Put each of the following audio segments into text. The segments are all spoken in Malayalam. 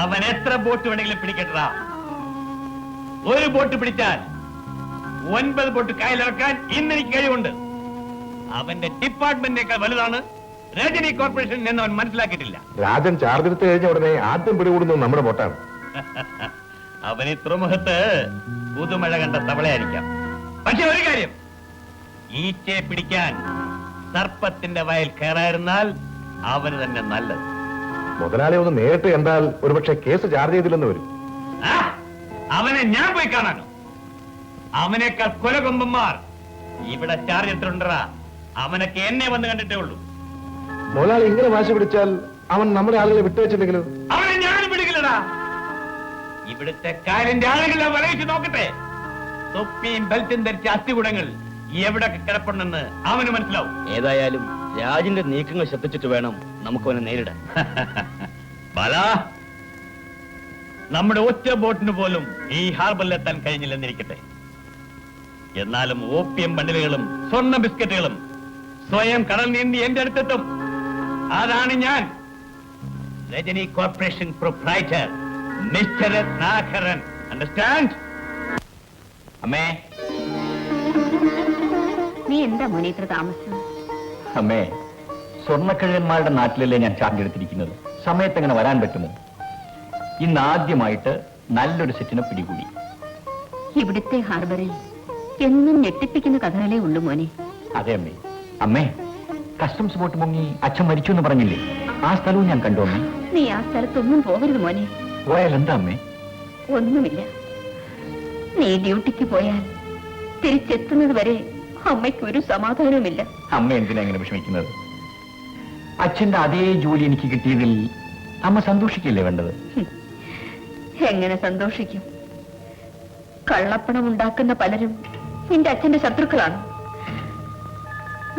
അവൻ എത്ര ബോട്ട് വേണമെങ്കിലും പിടിക്കട്ടാ ഒരു ബോട്ട് പിടിച്ചാൽ ഒൻപത് ബോട്ട് കായലിറക്കാൻ ഇന്ന് എനിക്ക് കഴിവുണ്ട്. അവന്റെ ഡിപ്പാർട്ട്മെന്റിനേക്കാൾ വലുതാണ് രജനി കോർപ്പറേഷൻ എന്ന് അവൻ മനസ്സിലാക്കിയിട്ടില്ല. രാജൻ ചാർജ് എടുത്ത് കഴിഞ്ഞ ഉടനെ ആദ്യം പിടികൂടുന്നത് നമ്മുടെ ബോട്ടാണ്. അവൻ ഇത്ര മുഖത്ത് പുതുമഴ കണ്ട തവളയായിരിക്കാം. പക്ഷെ ഒരു കാര്യം ഈച്ചയെ പിടിക്കാൻ സർപ്പത്തിന്റെ വയൽ കയറായിരുന്നാൽ അവന് തന്നെ നല്ലത്. മുതലാളി ഒന്ന് നേരിട്ട് കണ്ടാൽ ഒരുപക്ഷെ കേസ് ചാർജ് ചെയ്തില്ലെന്ന് വരും. ആ, അവനെ ഞാൻ പോയി കാണാനോ? അവനേക്കാൾ കൊലകൊമ്പന്മാർ ഇവിടെ ചാർജ് എടുത്തിട്ടുണ്ടാ അവനൊക്കെ എന്നെ വന്ന് കണ്ടിട്ടേ ഉള്ളൂ. മുതലാളി ഇങ്ങനെ വാശി പിടിച്ചാൽ അവൻ നമ്മുടെ ആളുകളെ വിട്ടുവെച്ചില്ലെങ്കിലും? അവനെ ഞാൻ പിടിക്കില്ലടാ. ഇവിടുത്തെ കാലിന്റെ ആളുകളെ വരയിച്ചു നോക്കട്ടെ. തൊപ്പിയും ബെൽറ്റും ധരിച്ച അസ്ഥികുടങ്ങൾ എവിടൊക്കെ കിടപ്പുണ്ടെന്ന് അവന് മനസ്സിലാവും. ഏതായാലും രാജിന്റെ നീക്കങ്ങൾ ശ്രദ്ധിച്ചിട്ട് വേണം നമുക്ക് അവനെ നേരിടാൻ. ബാല നമ്മുടെ ഒറ്റ ബോട്ടിന് പോലും ഈ ഹാർബറിൽ എത്താൻ കഴിഞ്ഞില്ലെന്നിരിക്കട്ടെ. എന്നാലും ഓപ്പിയം ബണ്ടിലുകളും സ്വർണ ബിസ്ക്കറ്റുകളും സ്വയം കടൽ നീന്തി എന്റെ അടുത്തെത്തും. അതാണ് ഞാൻ. Rajani corporation proprietor mister Nagaran understand അമ്മേ നീ എന്താ മോനെ ഇത്ര താമസം അമ്മേ സ്വർണക്കിഴന്മാരുടെ നാട്ടിലല്ലേ ഞാൻ ചാർജ് എടുത്തിരിക്കുന്നത്? സമയത്ത് എങ്ങനെ വരാൻ പറ്റുമോ? ഇന്ന് ആദ്യമായിട്ട് നല്ലൊരു സെറ്റിനെ പിടികൂടി. ഇവിടുത്തെ ഹാർബറിൽ എന്നും ഞെട്ടിപ്പിക്കുന്ന കഥകളേ ഉള്ളൂ മോനെ. അതെ അമ്മേ. അമ്മേ കസ്റ്റംസ് ബോട്ട് മുങ്ങി അച്ഛൻ മരിച്ചു എന്ന് പറഞ്ഞില്ലേ? ആ സ്ഥലവും ഞാൻ കണ്ടു അമ്മേ. നീ ആ സ്ഥലത്തൊന്നും പോകരുത് മോനെ. പോയാൽ എന്താ അമ്മേ? ഒന്നുമില്ല. നീ ഡ്യൂട്ടിക്ക് പോയാൽ തിരിച്ചെത്തുന്നത് വരെ അമ്മയ്ക്ക് ഒരു സമാധാനവുമില്ല. അമ്മ എന്തിനാ ഇങ്ങനെ വിഷമിക്കുന്നത്? അച്ഛന്റെ അതേ ജോലി എനിക്ക് കിട്ടിയതിൽ അമ്മ സന്തോഷിക്കില്ലേ വേണ്ടത്? എങ്ങനെ സന്തോഷിക്കും? കള്ളപ്പണം ഉണ്ടാക്കുന്ന പലരും നിന്റെ അച്ഛന്റെ ശത്രുക്കളാണ്.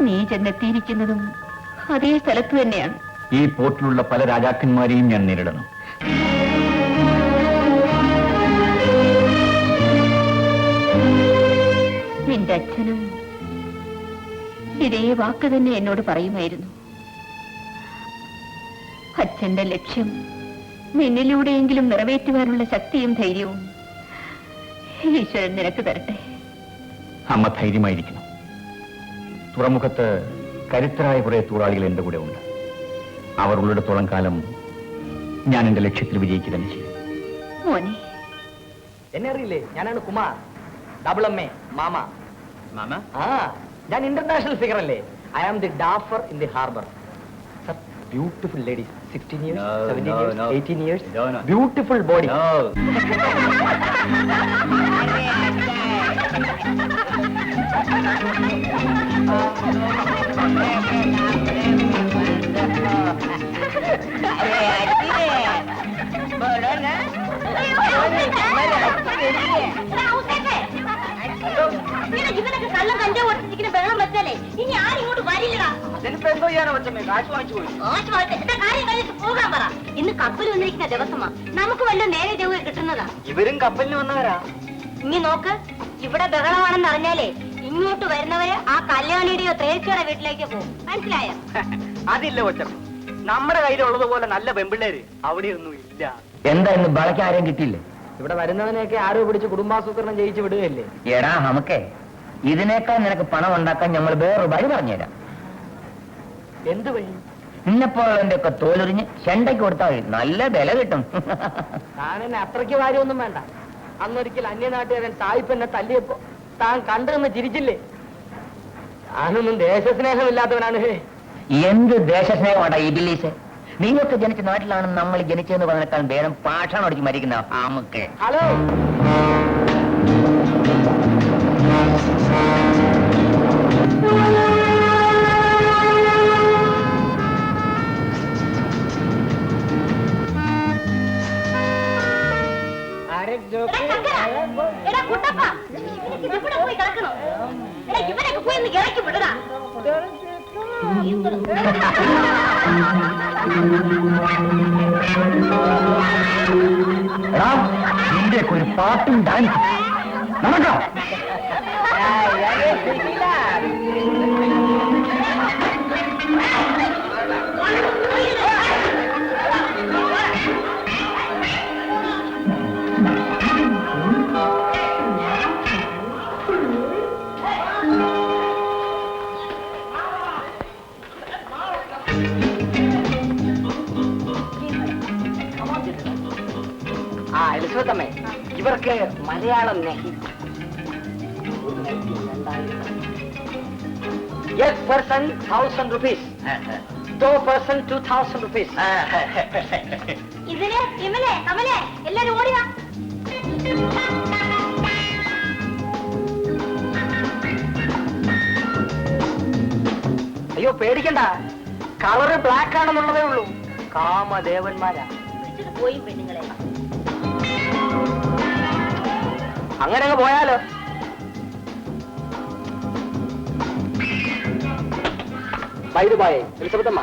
നീ ചെന്നെത്തിയിരിക്കുന്നതും അതേ സ്ഥലത്ത് തന്നെയാണ്. ഈ പോർട്ടിലുള്ള പല രാജാക്കന്മാരെയും ഞാൻ നേരിടണം നിന്റെ അച്ഛനും ഇതേ വാക്ക് തന്നെ എന്നോട് പറയുമായിരുന്നു. അച്ഛന്റെ ലക്ഷ്യം നിന്നിലൂടെയെങ്കിലും നിറവേറ്റുവാനുള്ള ശക്തിയും ധൈര്യവും ഈശ്വരൻ നിനക്ക് തരട്ടെ. അമ്മ ധൈര്യമായിരിക്കണം. തുറമുഖത്ത് കരുത്തരായ കുറെ തൂറാളികൾ എന്റെ കൂടെ ഉണ്ട്. അവർ ഉള്ളിടത്തോളം കാലം ഞാൻ എന്റെ ലക്ഷ്യത്തിൽ വിജയിക്കുക തന്നെ ചെയ്യും. മോനെ. എന്നെ അറിയില്ലേ? ഞാനാണ് കുമാർ. ഡബിൾ അമ്മേ എ. മാമ. മാമ? ആ. ഞാൻ ഇന്റർനാഷണൽ ഫിഗർ അല്ലേ I am the dapper in the harbour beautiful ladies sixteen No, years seventeen no, years no. Eighteen years No, no. Beautiful body ഇവനൊക്കെ ഇതിനിപ്പോ എന്തോ ചെയ്യാനോ വെച്ചമ്മേ കാശ് വാങ്ങിച്ചു പോയി ആശ് വളർത്തെ എന്റെ കാര്യം കഴിഞ്ഞിട്ട് പോകാൻ പറ ഇന്ന് കപ്പൽ വന്നിരിക്കുന്ന ദിവസമാ നമുക്ക് വല്ല നേരെ കിട്ടുന്നതാ ഇവരും കപ്പലിന് വന്നവരാ. ഇനി നോക്ക് ഇവിടെ ബഹളമാണെന്ന് അറിഞ്ഞാലേ ഇങ്ങോട്ട് വരുന്നവര് ആ കല്യാണിയുടെയോ ത്രേസ്യയുടെ വീട്ടിലേക്ക് പോകും. മനസ്സിലായോ? അതില്ല കൊച്ചമ്മ. നമ്മുടെ കയ്യിലുള്ളത് പോലെ നല്ല പെമ്പിള്ളേര് അവിടെ ഒന്നും ഇല്ല എന്താ ഇന്ന് ആരെയും കിട്ടിയില്ലേ? ഇവിടെ വരുന്നവനെയൊക്കെ ആരോ പിടിച്ച് കുടുംബാസൂത്രണം ജയിച്ചു വിടുകയല്ലേ? എടാ നമുക്കേ ഇതിനേക്കാൾ നിനക്ക് പണം ഉണ്ടാക്കാൻ ഞങ്ങൾ വേറൊരു വഴി പറഞ്ഞുതരാം. എന്ത് വഴി നിന്നെപ്പോലുള്ളതിന്റെ ഒക്കെ തോലൊരിഞ്ഞ് ചെണ്ടയ്ക്ക് കൊടുത്താൽ മതി. നല്ല വില കിട്ടും. താൻ എന്നെ അത്രയ്ക്ക് കാര്യമൊന്നും വേണ്ട. അന്നൊരിക്കൽ അന്യനാട്ടുകാരൻ സായിപ്പ് എന്നെ തല്ലിയപ്പോ താൻ കണ്ടെന്ന് ചിരിച്ചില്ലേ? താനൊന്നും ദേശസ്നേഹമില്ലാത്തവനാണ്. ഹേ എന്ത് ദേശസ്നേഹമാണ് ഈ ബില്ലീസ് നീയൊക്കെ ജനിച്ച നാട്ടിലാണ് നമ്മൾ ജനിച്ചതെന്ന് പറഞ്ഞേക്കാൾ വേണം പാഷാണ് അടിച്ച് മരിക്കുന്ന ആമക്ക് ഹലോ. ഇവനൊക്കെ கலக்கணும் இவனுக்கு போய் ഇറക്കി വിടടാ എടാ നിന്റെ ഒരു പാട്ടും ഡാൻസും നടക്കാം ഇവർക്ക് മലയാളം നഹി एक पर्सन थाउजेंड रुपीज दो पर्सन टू थाउजेंड रुपीज ഇതിന് വിമലേ കമലേ എല്ലാരും ഓടിവാ അയ്യോ പേടിക്കണ്ട കളറ് ബ്ലാക്ക് ആണെന്നുള്ളതേ ഉള്ളൂ കാമദേവന്മാരാ വിളിച്ചിട്ട് പോയി പെണ്ണുങ്ങളെ അങ്ങനെ അങ്ങ് പോയാലോ വൈദ്യുബായെ എലിസബത്തമ്മ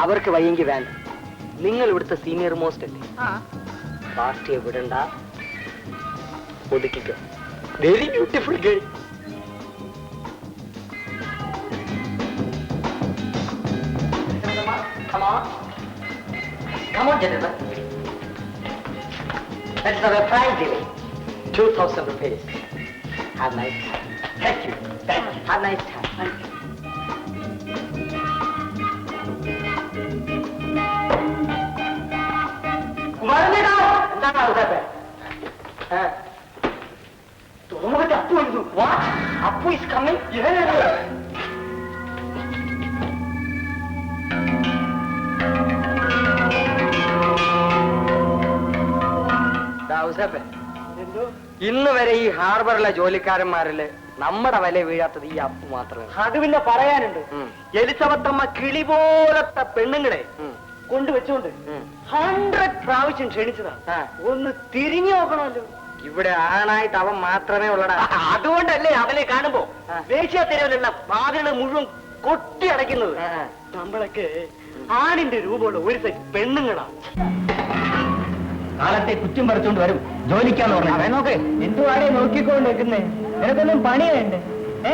അവർക്ക് വയ്യെങ്കിൽ വേണ്ട. നിങ്ങൾ ഇവിടുത്തെ സീനിയർ മോസ്റ്റ് അല്ലേ? പാർട്ടിയെ വിടണ്ട ഒതുക്കിക്കോ. Very beautiful girl Come on. Come on, gentlemen. Let's have a fine giving. 2,000 rupees. Have a nice time. Thank you. Thank you. Have a nice time. Thank you. உங்ககிட்ட அப்பு இருக்கு what Appu is coming Giuseppe. Entendeu? ഇന്ന് വരെ ഈ ഹാർബറിലെ ജോലിക്കാരന്മാരിൽ നമ്മുടെ വില വീഴാത്തത് ഈ അപ്പു മാത്രമേ അത് പിന്നെ പറയാനുണ്ട്. എലിസബത്തമ്മ കിളി പോലത്തെ പെണ്ണുങ്ങളെ കൊണ്ടുവച്ചുകൊണ്ട് ഹൺഡ്രഡ് പ്രാവശ്യം ക്ഷണിച്ചതാ. ഒന്ന് തിരിഞ്ഞു നോക്കണമല്ലോ. ഇവിടെ ആണായിട്ട് അവൻ മാത്രമേ ഉള്ളടാ. അതുകൊണ്ടല്ലേ അവനെ കാണുമ്പോ ദേശീയ തെരുവിലുള്ള വാതിലുകൾ മുഴുവൻ കൊട്ടി അടയ്ക്കുന്നത്. നമ്മളൊക്കെ ആണിന്റെ രൂപമുള്ള ഒരു സെറ്റ് പെണ്ണുങ്ങളാണ് കാലത്തെ കുറ്റം പറിച്ചുകൊണ്ട് വരും. ജോലിക്കാന്ന് പറഞ്ഞു നോക്ക് എന്തു നോക്കിക്കൊണ്ട് നിൽക്കുന്നേ? നിനക്കൊന്നും പണി വേണ്ടേ ഏ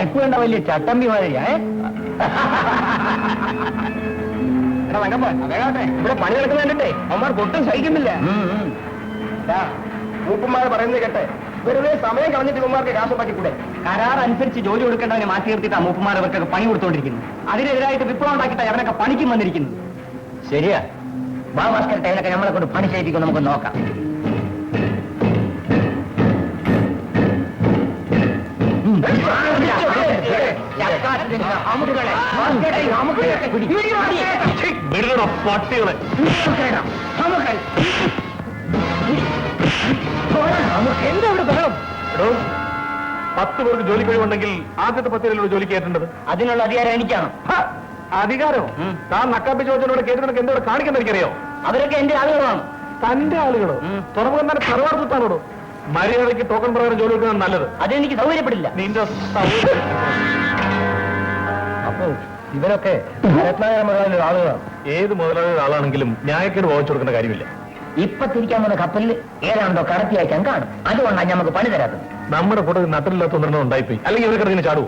നിൽക്കേണ്ട വലിയ ചട്ടമ്പി മാതിരിയാ. ഇവിടെ പണി നടക്കുന്നുണ്ടേ അവന്മാർക്ക് ഒട്ടും സഹിക്കുന്നില്ല. മൂപ്പന്മാരെ പറയുന്നത് കേട്ടെ. വെറുതെ സമയം കളഞ്ഞിട്ട് ഇവന്മാർക്ക് കാശ് പറ്റിക്കൂടെ കരാർ അനുസരിച്ച് ജോലി കൊടുക്കേണ്ടവനെ മാറ്റി നിർത്തിയിട്ട് മൂപ്പന്മാർ അവർക്കൊക്കെ പണി കൊടുത്തോണ്ടിരിക്കുന്നു അതിനെതിരായിട്ട് വിപ്ലവം ഉണ്ടാക്കിയിട്ട് അവനൊക്കെ പണിക്കും വന്നിരിക്കുന്നു ശരിയാ ബാബാസ്കർ ടൈലൊക്കെ നമ്മളെ കൊണ്ട് പണി ചെയ്യിപ്പിക്കും നമുക്ക് നോക്കാം പട്ടികളെ. എന്താ ഇവിടെ ബഹളം? എടോ പത്ത് പേർക്ക് ജോലി കഴിവുണ്ടെങ്കിൽ ആദ്യത്തെ പത്തിരല്ലോ ജോലി കയറ്റേണ്ടത്? അതിനുള്ള അധികാരം എനിക്കാണ്. അധികാരോ ഉം. താൻ നക്കാപ്പി ചോദിച്ചോട് കേട്ടിട്ട് എന്തോടെ കാണിക്കുന്ന എനിക്കറിയോ? അവരൊക്കെ എന്റെ ആളുകളാണ്. തന്റെ ആളുകളോ. തുറമുഖം തന്നെ തറവാർത്താണോടോ മര്യാദയ്ക്ക് ടോക്കൺ പ്രകാരം ജോലി എടുക്കുന്നത് നല്ലത്. അതെനിക്ക് സൗകര്യപ്പെടില്ല. നിന്റെ അപ്പോ അപ്പൊ ഇവരൊക്കെ രത്നാകര മുതലാളിയുടെ ആളുകളാണ്. ഏത് മുതലാളിയുടെ ആളാണെങ്കിലും ന്യായക്കേട് വാങ്ങിച്ചു കൊടുക്കേണ്ട കാര്യമില്ല. ഇപ്പൊ തിരിക്കാൻ വന്ന കപ്പലിൽ ഏതാണ്ടോ കടത്തി അയക്കാൻ കാണും. അതുകൊണ്ടാണ് നമുക്ക് പണി തരാത്തത്. നമ്മുടെ ഫോട്ടോ നട്ടിലില്ലാത്ത ഉണ്ടായിപ്പോയി. അല്ലെങ്കിൽ ഇവർക്ക് ഇങ്ങനെ ചാടുവോ?